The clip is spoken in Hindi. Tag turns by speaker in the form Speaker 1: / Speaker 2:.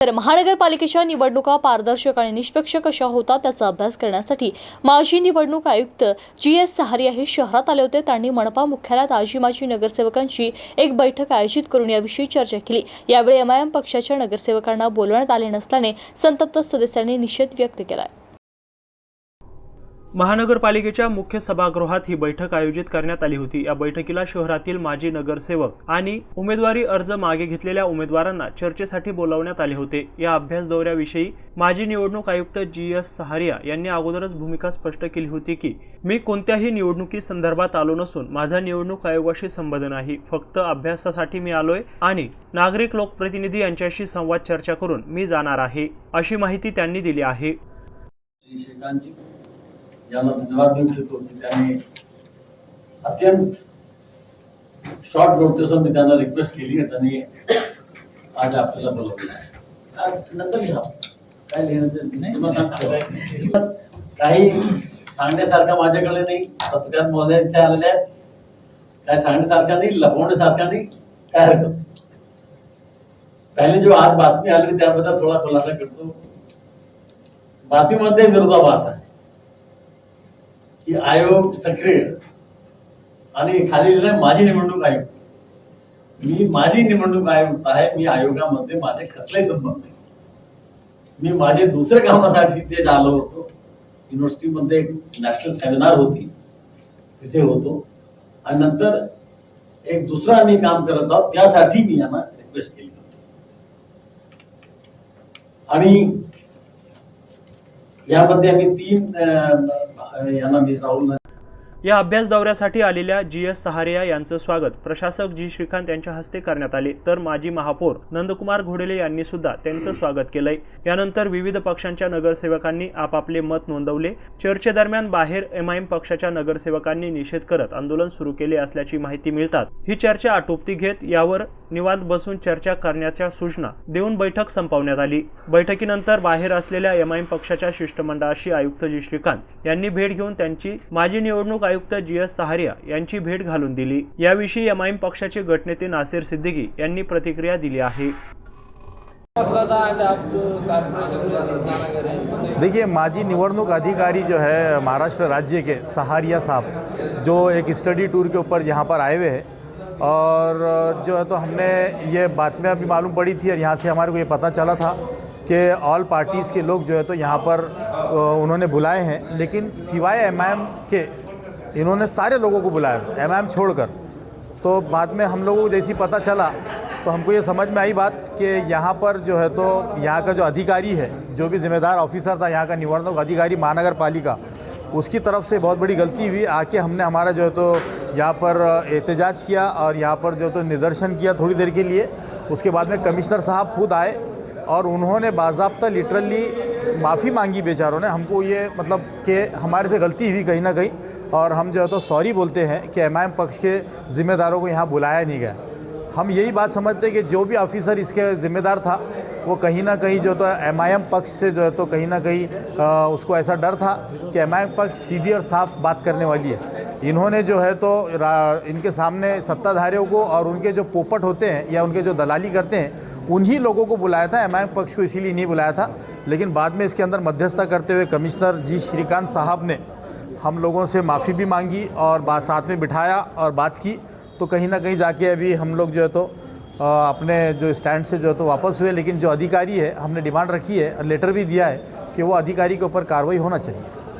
Speaker 1: तर महानगरपालिकेच्या निवडणुका पारदर्शक आणि निष्पक्ष कशा होतात त्याचा अभ्यास करण्यासाठी माजी निवडणूक आयुक्त जी एस सहारिया हे शहरात आले होते. त्यांनी मनपा मुख्यालयात आजी माजी नगरसेवकांची एक बैठक आयोजित करून याविषयी चर्चा केली. यावेळी एमआयएम पक्षाच्या नगरसेवकांना बोलवण्यात आले नसल्याने संतप्त सदस्यांनी निषेध व्यक्त केला
Speaker 2: महानगरपालिकेच्या मुख्य सभागृहात ही बैठक आयोजित करण्यात आली होती. या बैठकीला शहरातील माजी नगरसेवक आणि उमेदवारी अर्ज मागे घेतलेल्या उमेदवारांना चर्चेसाठी बोलावण्यात आले होते. या अभ्यास दौऱ्याविषयी माजी निवडणूक आयुक्त जी. एस. सहारिया यांनी अगोदरच भूमिका स्पष्ट केली होती की मी कोणत्याही निवडणुकी संदर्भात आलो नसून माझा निवडणूक आयोगाशी संबंध नाही. फक्त अभ्यासासाठी मी आलोय आणि नागरिक लोकप्रतिनिधी यांच्याशी संवाद चर्चा करून मी जाणार आहे अशी माहिती त्यांनी दिली आहे.
Speaker 3: यांना धन्यवाद देऊ इच्छितो की त्यांनी अत्यंत शॉर्ट नोटीसवर मी त्यांना रिक्वेस्ट केली आणि त्यांनी आज आपल्याला बोलवलं नंतर लिहा काय लिहायचं काही सांगण्यासारखं माझ्याकडे नाही पत्रकार महोदय इथे आलेले आहेत काय सांगण्यासारखं नाही लपवण्यासारखं नाही काय हरकत पहिले जो आज बातमी आली त्याबद्दल थोडा खुलासा करतो बातमीमध्ये विरोधाभास आहे की आयोग सक्रिय. आणि खाली लिहिलंय माझी निवडणूक आयोग. मी माझी निवडणूक आयुक्त आहे मी आयोगामध्ये माझे कसलाही संबंध नाही. मी माझे दुसऱ्या कामासाठी ते आलो होतो. युनिव्हर्सिटीमध्ये एक नॅशनल सेमिनार होती. तिथे होतो. आणि नंतर एक दुसरं आम्ही काम करत आहोत त्यासाठी मी यांना रिक्वेस्ट केली होती. आणि यामध्ये आम्ही तीन यांना मी राहुल
Speaker 2: या अभ्यास दौऱ्यासाठी आलेल्या जी एस सहारिया यांचं स्वागत. प्रशासक जी श्रीकांत यांच्या हस्ते करण्यात आले. तर माजी महापौर नंदकुमार घोडेले यांनी सुद्धा त्यांचं स्वागत केलंय. यानंतर विविध पक्षांच्या नगरसेवकांनी आपापले मत नोंदवले. चर्चेदरम्यान बाहेर एमआयएम पक्षाच्या नगरसेवकांनी निषेध करत आंदोलन सुरू केले असल्याची माहिती मिळताच ही चर्चा आटोपती घेत यावर निवांत बसून चर्चा करण्याच्या सूचना देऊन बैठक संपवण्यात आली. बैठकीनंतर बाहेर असलेल्या एमआयएम पक्षाच्या शिष्टमंडळाशी आयुक्त जी श्रीकांत यांनी भेट घेऊन त्यांची माजी निवडणूक आयुक्त जी एस सहारिया यांची भेट घालून दिली. याविषयी एमआयएम पक्षाचे गटनेते नासिर सिद्दीकी यांनी प्रतिक्रिया दिली आहे.
Speaker 4: में
Speaker 5: देखिए, माजी निवडणूक अधिकारी जो है महाराष्ट्र राज्य के सहारिया साहब, जो एक स्टडी टूर के ऊपर यहाँ पर आए हुए हैं, और जो है तो हमने ये बातमियाँ भी मालूम पड़ी थी और यहाँ से हमारे को ये पता चला था कि ऑल पार्टीज़ के लोग जो है तो यहाँ पर उन्होंने बुलाए हैं, लेकिन सिवाय एम के इन्होंने सारे लोगों को बुलाया था एम छोड़कर। तो बाद में हम लोगों को जैसी पता चला तो हमको ये समझ में आई बात कि यहाँ पर जो है तो यहाँ का जो अधिकारी है, जो भी जिम्मेदार ऑफिसर था, यहाँ का निवडणूक अधिकारी महानगर पालिका उसकी तरफ़ से बहुत बड़ी गलती हुई। आके हमने हमारा जो है तो यहाँ पर एहतजाज किया और यहाँ पर जो है तो निदर्शन किया थोड़ी देर के लिए। उसके बाद में कमिश्नर साहब खुद आए और उन्होंने बाजाबता लिटरली माफ़ी मांगी बेचारों ने हमको ये मतलब कि हमारे से गलती हुई कहीं ना कहीं और हम जो है तो सॉरी बोलते हैं कि एमआईएम पक्ष के ज़िम्मेदारों को यहाँ बुलाया नहीं गया। हम यही बात समझते हैं कि जो भी ऑफिसर इसके ज़िम्मेदार था वो कहीं ना कहीं जो तो एमआईएम पक्ष से जो है तो कहीं ना कहीं आ, उसको ऐसा डर था कि एम पक्ष सीधी और साफ़ बात करने वाली है। इन्होंने जो है तो इनके सामने सत्ताधारियों को और उनके जो पोपट होते हैं या उनके जो दलाली करते हैं, उन्हीं लोगों को बुलाया था एमआईएम पक्ष को इसीलिए नहीं बुलाया था। लेकिन बाद में इसके अंदर मध्यस्थता करते हुए कमिश्नर जी श्रीकांत साहब ने हम लोगों से माफ़ी भी मांगी और बात साथ में बिठाया और बात की। तो कहीं ना कहीं जाके अभी हम लोग जो है तो अपने जो स्टैंड से जो है तो वापस हुए, लेकिन जो अधिकारी है, हमने डिमांड रखी है और लेटर भी दिया है कि वो अधिकारी के ऊपर कार्रवाई होना चाहिए।